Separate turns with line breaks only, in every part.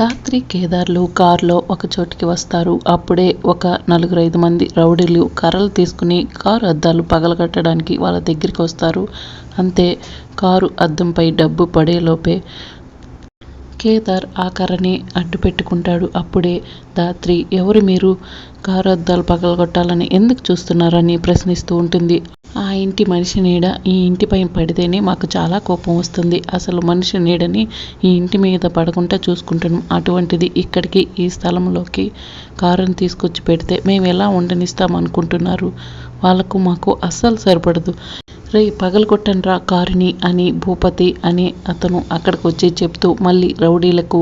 రాత్రి కేదార్లు కారులో ఒక చోటికి వస్తారు. అప్పుడే ఒక నలుగురు ఐదు మంది రౌడీలు కర్రలు తీసుకుని కారు అద్దాలు పగలగొట్టడానికి వాళ్ళ దగ్గరికి వస్తారు. అంతే కారు అద్దంపై డబ్బు పడేలోపే కేదార్ ఆ కర్రని అడ్డు పెట్టుకుంటాడు అప్పుడే ధాత్రి ఎవరు మీరు? కారు అద్దాలు పగలగొట్టాలని ఎందుకు చూస్తున్నారని ప్రశ్నిస్తూ ఉంటుంది. ఆ ఇంటి మనిషి నీడ ఈ ఇంటిపై పడితేనే మాకు చాలా కోపం వస్తుంది. అసలు మనిషి నీడని ఈ ఇంటి మీద పడకుండా చూసుకుంటున్నాం అటువంటిది ఇక్కడికి ఈ స్థలంలోకి కారుని తీసుకొచ్చి పెడితే మేము ఎలా ఉండనిస్తాం అనుకుంటున్నారు వాళ్ళకు మాకు అస్సలు సరిపడదు. రే పగలగొట్టండ్రా కారుని అని భూపతి అని అతను అక్కడికి వచ్చి చెప్తూ మళ్ళీ రౌడీలకు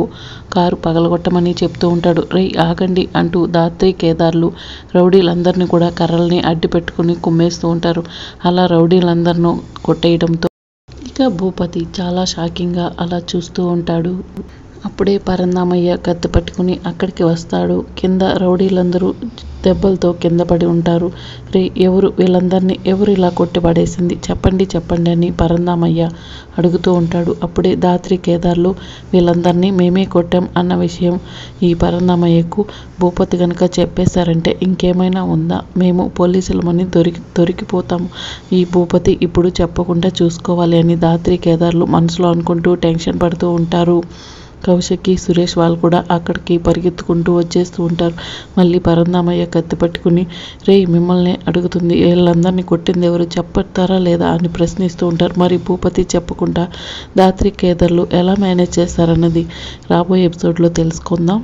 కారు పగలగొట్టమని చెప్తూ ఉంటాడు. రే ఆగండి అంటూ దాత్రి కేదార్లు రౌడీలందరినీ కూడా కర్రల్ని అడ్డు పెట్టుకుని కుమ్మేస్తూ ఉంటారు. అలా రౌడీలందరినూ కొట్టేయడంతో ఇక భూపతి చాలా షాకింగ్గా అలా చూస్తూ ఉంటాడు. అప్పుడే పరందామయ్య కత్తి పట్టుకుని అక్కడికి వస్తాడు. కింద రౌడీలందరూ దెబ్బలతో కింద పడి ఉంటారు. రే ఎవరు? వీళ్ళందరినీ ఎవరు ఇలా కొట్టి పడేసింది? చెప్పండి చెప్పండి అని పరందామయ్య అడుగుతూ ఉంటాడు. అప్పుడే దాత్రి కేదార్లు వీళ్ళందరినీ మేమే కొట్టాం అన్న విషయం ఈ పరందామయ్యకు భూపతి కనుక చెప్పేశారంటే ఇంకేమైనా ఉందా? మేము పోలీసులమని దొరికి దొరికిపోతాము ఈ భూపతి ఇప్పుడు చెప్పకుండా చూసుకోవాలి అని దాత్రి కేదార్లు మనసులో అనుకుంటూ టెన్షన్ పడుతూ ఉంటారు. కౌశికి సురేష్ వాళ్ళు కూడా అక్కడికి పరిగెత్తుకుంటూ వచ్చేస్తూ ఉంటారు. మళ్ళీ పరందామయ్య కత్తి పట్టుకుని రే మిమ్మల్ని అడుగుతుంది వీళ్ళందరినీ కొట్టింది ఎవరు చెప్తారా లేదా? అని ప్రశ్నిస్తూ ఉంటారు. మరి భూపతి చెప్పకుండా దాత్రి కేదర్లు ఎలా మేనేజ్ చేస్తారన్నది రాబోయే ఎపిసోడ్లో తెలుసుకుందాం.